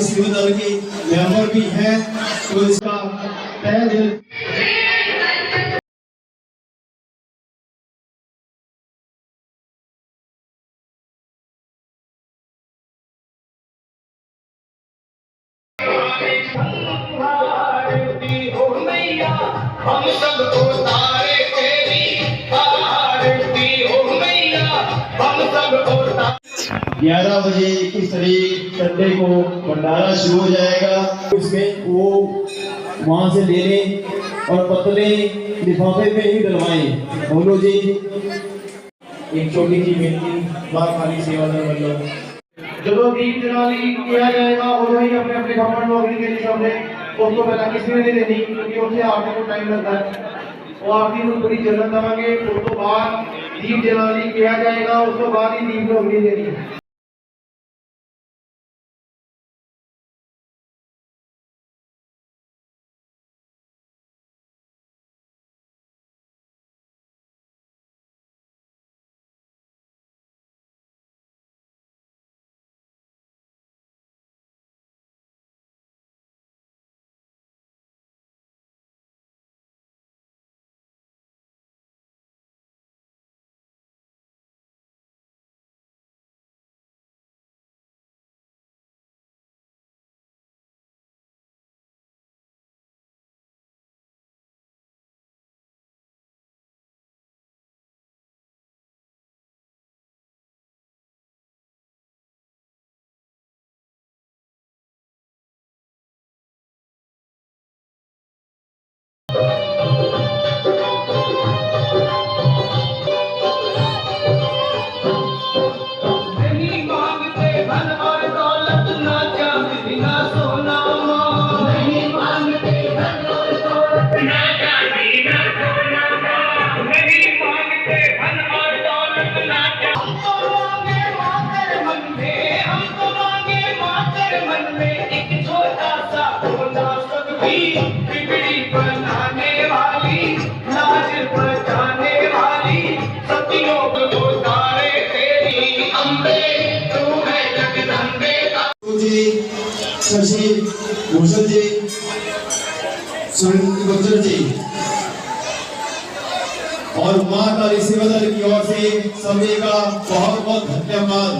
हमारी सिविल दल की मेंबर भी हैं तो इसका तय दिल हम सबको तार ग्यारह बजे इक्कीस तारीख, संडे को भंडारा शुरू हो जाएगा। उसमें वो वहाँ से ले लें और पतले लिफाफे में ही डलवाए। बोलो जी। एक छोटी सी बेनती माँ खाली सेवा मतलब चलो दीप जलाने किया जाएगा और वही अपने अपने भगवान नौकरी के लिए सामने उसको पहला किसी ने नहीं देनी, क्योंकि उसे आरती को टाइम लगता है। और आरती को पूरी जलन देवे उस तो बाद दीप जलानी किया जाएगा उसको गाली दीप को नहीं देनी बिगड़ी बनाने वाली नाच बजाने वाली सतियों को तारे तेरी। अम्बे तू है जगदम्बे जी शशि भूषण जी सुनील गुर्जर जी और माँ काली सेवा की ओर से सभी का बहुत बहुत धन्यवाद।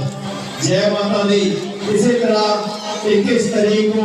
जय माता दी। इसी तरह इक्कीस तारीख को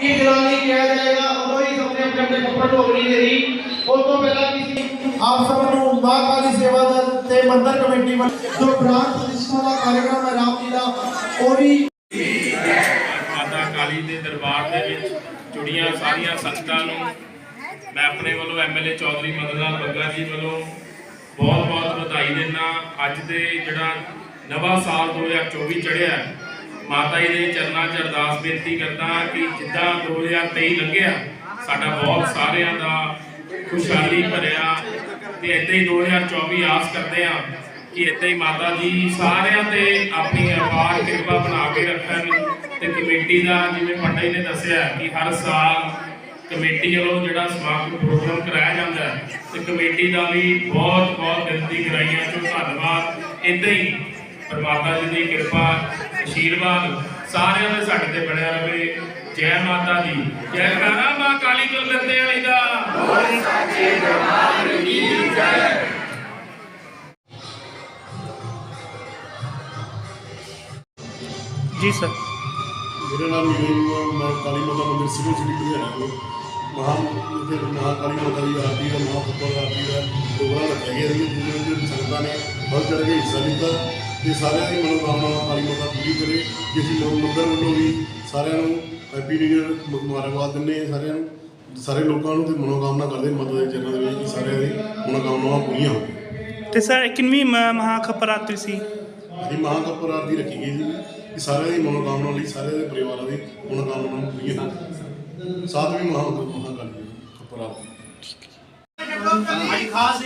ਇਹ ਜਲਾਲੀ ਕਿਹਾ ਜਾਏਗਾ ਉਦੋਂ ਹੀ ਸਭ ਨੇ ਆਪਣੇ ਆਪਣੇ ਕੱਪੜੇ ਨੂੰ ਅਗਨੀ ਦੇਣੀ ਉਸ ਤੋਂ ਪਹਿਲਾਂ ਕਿਸੇ ਆਪ ਸਭ ਨੂੰ ਮਾਂ ਕਾਲੀ ਸੇਵਾ ਦਲ ਤੇ ਮੰਦਰ ਕਮੇਟੀ ਵੱਲੋਂ ਜੋ ਪ੍ਰਾਣ ਪ੍ਰਤਿਸ਼ਠਾ ਦਾ ਕਾਰਜਕ੍ਰਮ ਹੈ ਰਾਮ ਜੀ ਦਾ ਉਹ ਵੀ ਮਾਤਾ ਕਾਲੀ ਦੇ ਦਰਬਾਰ ਦੇ ਵਿੱਚ ਜੁੜੀਆਂ ਸਾਰੀਆਂ ਸੰਗਤਾਂ ਨੂੰ ਮੈਂ ਆਪਣੇ ਵੱਲੋਂ ਐਮਐਲਏ ਚੌਧਰੀ ਮਦਨ ਲਾਲ ਬੱਗਾ ਜੀ ਵੱਲੋਂ ਬਹੁਤ ਬਹੁਤ ਵਧਾਈ ਦਿੰਦਾ। ਅੱਜ ਦੇ ਜਿਹੜਾ ਨਵਾਂ ਸਾਲ 2024 ਚੜ੍ਹਿਆ ਹੈ, ਮਾਤਾ ਜੀ ਦੇ ਚਰਨਾਂ 'ਚ ਅਰਦਾਸ ਬੇਨਤੀ ਕਰਦਾ ਕਿ ਜਿੱਦਾਂ 2023 ਲੰਘਿਆ, ਸਾਡਾ ਬਹੁਤ ਸਾਰਿਆਂ ਦਾ ਖੁਸ਼ਹਾਲੀ ਭਰਿਆ ਤੇ ਏਦਾਂ ਹੀ 2024 ਆਸ ਕਰਦੇ ਆ ਕਿ ਏਦਾਂ ਹੀ ਮਾਤਾ ਜੀ ਸਾਰਿਆਂ ਤੇ ਆਪਣੀ ਅਪਾਰ ਕਿਰਪਾ ਬਣਾ ਕੇ ਰੱਖਣ ਤੇ ਕਮੇਟੀ ਦਾ, ਜਿਵੇਂ ਪੰਡਾ ਜੀ ਨੇ ਦੱਸਿਆ ਕਿ ਹਰ ਸਾਲ ਕਮੇਟੀ ਵੱਲੋਂ ਜਿਹੜਾ ਸਮਾਗਮ ਪ੍ਰੋਗਰਾਮ ਕਰਾਇਆ ਜਾਂਦਾ ਹੈ, ਤੇ ਕਮੇਟੀ ਦਾ ਵੀ ਬਹੁਤ ਬਹੁਤ ਗਿਣਤੀ ਕਰਾਈਆਂ ਚੋ ਧੰਨਵਾਦ। ਏਦਾਂ ਹੀ ਪਰਮਾਤਮਾ ਜੀ ਦੀ ਕਿਰਪਾ ਆਸ਼ੀਰਵਾਦ ਸਾਰਿਆਂ ਦੇ ਸਾਡੇ ਤੇ ਬਣਿਆ ਰਵੇ। ਜੈ ਮਾਤਾ ਦੀ। ਜੈ ਕਾਰਾ ਮਾਂ ਕਾਲੀ ਗੁਰਦੱਤੇ ਵਾਲੀ ਦਾ। ਜੀ ਸਰ। ਮੇਰਾ ਨਾਮ ਹੈ ਮੈਂ ਕਾਲੀ ਮਾਤਾ ਮੰਦਿਰ ਸਿਵਲ ਸਿਟੀ ਲੁਧਿਆਣਾ ਤੋਂ। ਮਹਾ ਇੱਥੇ ਮਹਾ ਕਾਲੀ ਮਾਤਾ ਦੀ ਆਰਤੀ ਦਾ ਮਹਾ ਫੁੱਟਬਾਲ ਆਰਤੀ ਦਾ ਪ੍ਰੋਗਰਾਮ ਰੱਖਿਆ ਗਿਆ ਜਿਹਦੇ ਵਿੱਚ ਸੰਗਤਾਂ ਨੇ ਬਹੁਤ ਚੜ੍ਹ ਕੇ ਹਿੱਸਾ ਲਿੱਤਾ। ਤੇ ਸਾਰਿਆਂ ਦੀ ਮਨੋਕਾਮਨਾ ਕਾਲੀ ਮਾਤਾ ਪੂਰੀ ਕਰੇ ਕਿ ਲੋਕ ਮੰਦਰ ਵੱਲੋਂ ਵੀ ਸਾਰਿਆਂ ਨੂੰ ਹੈਪੀ ਨਿਊ ਇਅਰ ਮੁਬਾਰਕਬਾਦ ਦਿੰਦੇ ਹਾਂ ਸਾਰਿਆਂ ਨੂੰ। ਸਾਰੇ ਲੋਕਾਂ ਨੂੰ ਤੇ ਮਨੋਕਾਮਨਾ ਕਰਦੇ ਮਾਤਾ ਦੇ ਚਰਨਾਂ ਦੇ ਵਿੱਚ ਸਾਰਿਆਂ ਦੀ ਮਨੋਕਾਮਨਾਵਾਂ ਪੂਰੀਆਂ ਹੋਣ। ਤੇ ਸਰ ਕਿੰਨੀ ਮਹਾਖਪਰਾਤਰੀ ਸੀ? ਇਹ ਮਹਾਖਪਰਾਤਰੀ ਰੱਖੀ ਗਈ ਸੀ ਕਿ ਸਾਰਿਆਂ ਦੀ ਮਨੋਕਾਮਨਾ ਲਈ ਸਾਰਿਆਂ ਦੇ ਪਰਿਵਾਰਾਂ ਦੀ ਮਨੋਕਾਮਨਾ ਪੂਰੀ ਹੋ ਸਾਤਵੀਂ ਮਹਾਕਾਲੀ ਖਪਰਾਤਰੀ ਠੀਕ ਹੈ।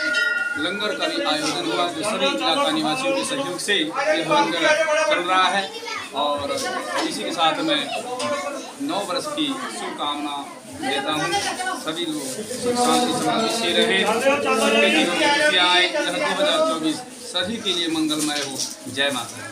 लंगर का भी आयोजन हुआ, जो सभी इलाका निवासियों के सहयोग से यह लंगर चल रहा है। और इसी के साथ मैं नौ वर्ष की शुभकामना देता हूँ। सभी लोग शांति समाधि से रहे। खुशियाँ आए। दो हज़ार चौबीस। सभी के लिए मंगलमय हो। जय माता।